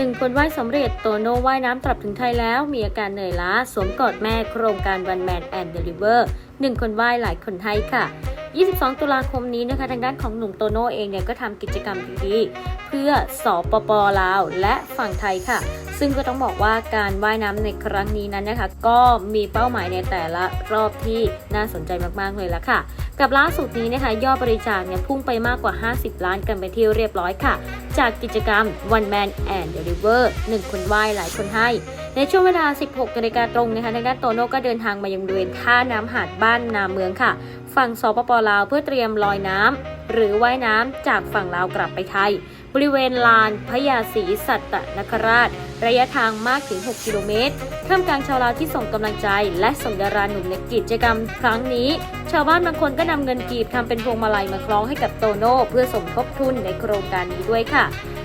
หนึ่งคนว่ายสำเร็จโตโน่ว่ายน้ำกลับถึงไทยแล้ว มีอาการเหนื่อยล้า สวมกอดแม่โครงการ One Man and the River หนึ่งคนว่ายหลายคนให้ค่ะ 22 ตุลาคมนี้นะคะ ทางด้านของหนุ่มโตโน่เองเนี่ยก็ทำกิจกรรมดีๆ เพื่อสปปลาว และฝั่งไทยค่ะ ซึ่งก็ต้องบอกว่าการว่ายน้ำในครั้งนี้นั้นนะคะ ก็มีเป้าหมายในแต่ละรอบที่น่าสนใจมากๆเลยละค่ะ กับล่าสุดนี้นะคะ ยอดบริจาคเนี่ยพุ่งไปมากกว่า 50 ล้านกันไปที่เรียบร้อยค่ะ จากกิจกรรม One Man and Deliver 1 คนไหว้หลายคนให้ในช่วงเวลา 16นาฬิกาตรงนะคะทางด้านโตโน่ก็เดินทางมายังบริเวณท่าน้ำหาดบ้านนาเมืองค่ะ ฝั่งสปปลาวเพื่อเตรียมลอยน้ำหรือว่ายน้ำจากฝั่งลาวกลับไปไทย ริเวณลานพญาศรีสัตนคราช ระยะทางมากถึง 6 กิโลเมตรท่ามกลางชาวลาวที่ส่งกำลังใจ และส่งดาราหนุ่มในกิจกรรมครั้งนี้ ชาวบ้านบางคนก็นำเงินกีบทำเป็นพวงมาลัยมาคล้องให้กับโตโน่เพื่อสมทบทุนในโครงการนี้ด้วยค่ะ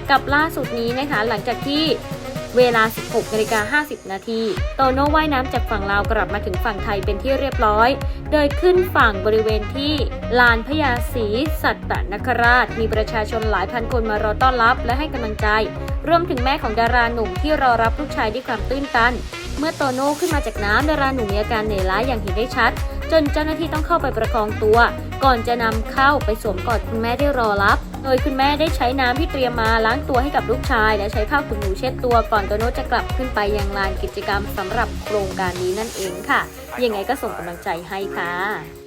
กับล่าสุดนี้นะคะหลังจากที่ เวลา 16นาฬิกา50 นาที โตโน่ว่ายน้ำจากฝั่งลาวกลับมาถึงฝั่งไทยเป็นที่เรียบร้อย โดยขึ้นฝั่งบริเวณที่ลานพญาศรีสัตนคราช มีประชาชนหลายพันคนมารอต้อนรับและให้กำลังใจ รวมถึงแม่ของดาราหนุ่มที่รอรับลูกชายด้วยความตื้นตัน เมื่อโตโน่ขึ้นมาจากน้ำดาราหนุ่มมีอาการเหนื่อยล้าอย่างเห็นได้ชัด จนเจ้าหน้าที่ต้องเข้าไปประคองตัว ก่อนจะนำเข้าไปสวมกอดคุณแม่ที่รอรับ โดยคุณแม่ได้ใช้น้ำที่เตรียมมาล้างตัวให้กับลูกชาย และใช้ผ้าขนหนูเช็ดตัวก่อนโตโน่จะกลับขึ้นไปยังลานกิจกรรมสำหรับโครงการนี้นั่นเองค่ะ ยังไงก็ส่งกำลังใจให้ค่ะ